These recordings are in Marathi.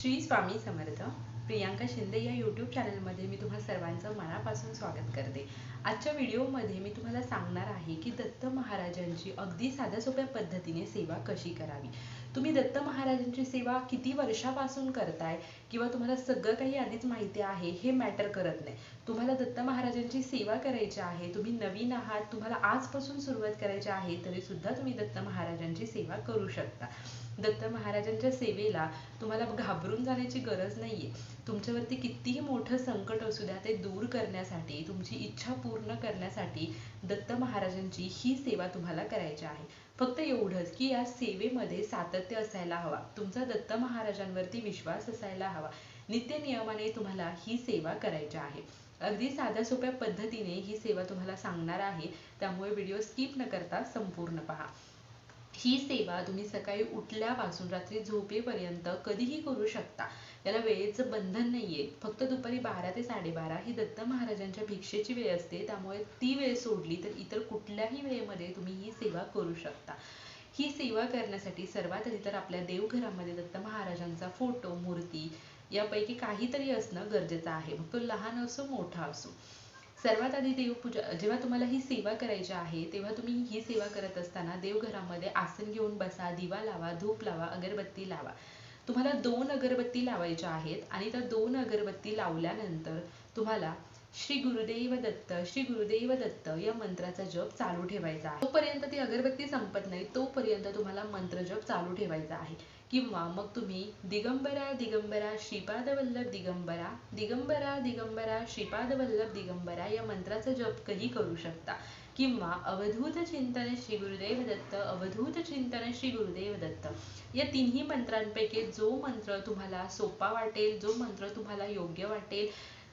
श्री स्वामी समर्थ. प्रियांका शिंदे या यूट्यूब चॅनलमध्ये मी तुम्हा सर्वांचं मनापासून स्वागत करते. आजच्या व्हिडिओमध्ये मी तुम्हाला सांगणार आहे की दत्त महाराजांची अगदी साध्या सोप्या पद्धतीने सेवा कशी करावी? तुम्ही दत्त महाराजांची सेवा किती वर्षापासून करताय? किंवा तुम्हाला सगळं काही आधीच माहिती आहे हे मॅटर करत नाही. तुम्हाला दत्त महाराजांची सेवा करायची आहे तुम्ही नवीन आहात तुम्हाला आजपासून सुरुवात करायची आहे तरी सुद्धा तुम्ही दत्त महाराजांची सेवा करू शकता. दत्त महाराजांच्या सेवेला तुम्हाला घाबरून जाण्याची गरज नाहीये. तुमच्यावरती कितीही मोठं संकट असू द्या ते दूर करण्यासाठी तुमची इच्छा पूर्ण करण्यासाठी दत्त महाराजांची ही सेवा तुम्हाला करायची आहे. फक्त एवढंच की या सेवेमध्ये सातत्य असायला हवा. तुमचा दत्त महाराजांवरती विश्वास असायला हवा. नित्य नियमाने तुम्हाला ही सेवा करायची आहे. अगदी साध्या सोप्या पद्धतीने ही सेवा तुम्हाला सांगणार आहे. त्यामुळे व्हिडिओ स्किप न करता संपूर्ण पहा. ही सेवा तुम्ही सकाळी उठल्यापासून रात्री झोपेपर्यंत कधीही करू शकता. याला वेळेचं बंधन नाहीये. फक्त दुपारी बारा ते साडेबारा ही दत्त महाराजांच्या भिक्षेची वेळ असते. त्यामुळे ती वेळ सोडली तर इतर कुठल्याही वेळेमध्ये तुम्ही ही सेवा करू शकता. ही सेवा करण्यासाठी सर्वात आधी तर आपल्या देवघरामध्ये दत्त महाराजांचा फोटो मूर्ती यापैकी काहीतरी असणं गरजेचं आहे. मग तो लहान असो मोठा असो. सर्वात आधी देवपूजा जेव्हा तुम्हाला ही सेवा करायची आहे तेव्हा तुम्ही ही सेवा करत असताना देवघरामध्ये आसन घेऊन बसा दिवा लावा धूप लावा अगरबत्ती लावा. तुम्हाला दोन अगरबत्ती लावायच्या आहेत आणि त्या दोन अगरबत्ती लावल्यानंतर तुम्हाला श्री गुरुदेव दत्त श्री गुरुदेव दत्त या मंत्राचा जप चालू ठेवायचा आहे. तोपर्यंत ती अगरबत्ती संपत नाही तोपर्यंत तुम्हाला मंत्र जप चालू ठेवायचा आहे. किंवा मग तुम्ही दिगंबरा दिगंबरा श्रीपाद वल्लभ दिगंबरा दिगंबरा दिगंबरा श्रीपाद वल्लभ दिगंबरा या मंत्राचा जप कधी करू शकता. किंवा अवधूत चिंतन श्री गुरुदेव दत्त अवधूत चिंतन श्री गुरुदेव दत्त या तिन्ही मंत्रांपैकी जो मंत्र तुम्हाला सोपा वाटेल जो मंत्र तुम्हाला योग्य वाटेल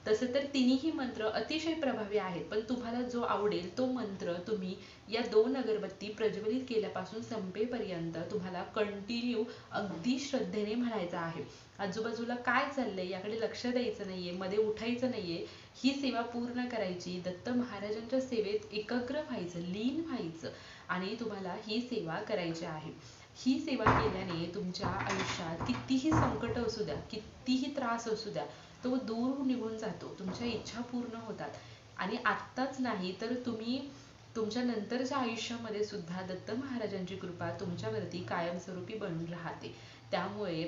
तसे तर तिन्ही मंत्र अतिशय प्रभावी आहेत पण तुम्हाला जो आवडेल तो मंत्र तुम्ही या दोन अगरबत्ती प्रज्वलित केल्यापासून संपेपर्यंत तुम्हाला कंटिन्यू अगदी श्रद्धेने म्हणायचा आहे. आजूबाजूला काय चाललंय याकडे लक्ष द्यायचं नाहीये मध्ये उठायचं नाहीये. ही सेवा पूर्ण करायची दत्त महाराजांच्या सेवेत एकाग्र व्हायचं लीन व्हायचं आणि तुम्हाला ही सेवा करायची आहे. ही सेवा केल्याने तुमच्या आयुष्यात कितीही संकट असू द्या कितीही त्रास असू द्या तो दूर निघून जातो. तुमच्या इच्छा पूर्ण होतात. आणि आत्ताच नाही तर तुम्ही तुमच्या नंतरच्या आयुष्यामध्ये सुद्धा दत्त महाराजांची कृपा तुमच्यावरती कायमस्वरूपी बनून राहते. त्यामुळे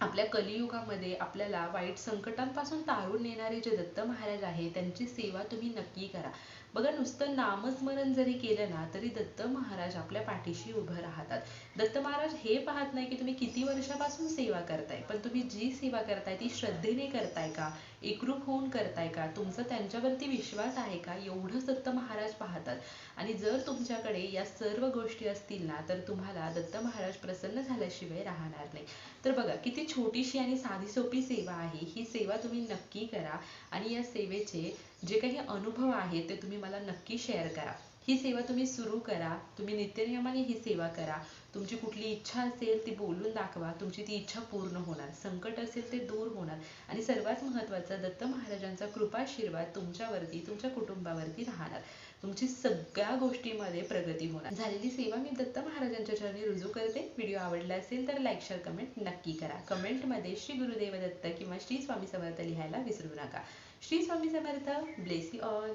आपल्या कलियुगामध्ये आपल्याला वाईट संकटांपासून तारून नेणारे जे दत्त महाराज आहे त्यांची सेवा तुम्ही नक्की करा. बघा नुसतं नामस्मरण जरी केलं ना तरी दत्त महाराज आपल्या पाठीशी उभं राहतात. दत्त महाराज हे पाहत नाही की तुम्ही किती वर्षापासून सेवा करताय पण तुम्ही जी सेवा करताय ती श्रद्धेने करताय का? एकरूप होऊन करताय का? तुमचा त्यांच्यावरती विश्वास आहे का? एवढंच दत्त महाराज पाहतात. आणि जर तुमच्याकडे या सर्व गोष्टी असतील ना तर तुम्हाला दत्त महाराज प्रसन्न झाल्याशिवाय राहणार नाही. तर बघा किती छोटीशी आणि साधी सोपी सेवा आहे. ही सेवा तुम्ही नक्की करा आणि या सेवेचे जे काही अनुभव आहेत ते तुम्ही मला नक्की शेअर करा. ही सेवा तुम्ही सुरू करा. तुम्ही नित्यनियमाने ही सेवा करा. तुमची कुठली इच्छा असेल ती बोलून दाखवा. तुमची ती इच्छा पूर्ण होणार. संकट असेल ते दूर होणार. आणि सर्वात महत्वाचं दत्त महाराजांचा कृपाशीर्वाद तुमच्यावरती तुमच्या कुटुंबावरती राहणार. तुमची सगळ्या गोष्टीमध्ये प्रगती होणार. झालेली सेवा मी दत्त महाराजांच्या चरणी रुजू करते. व्हिडिओ आवडला असेल तर लाईक शेअर कमेंट नक्की करा. कमेंटमध्ये श्री गुरुदेव दत्त किंवा श्री स्वामी समर्थ लिहायला विसरू नका. Shri Swami Samarth bless you all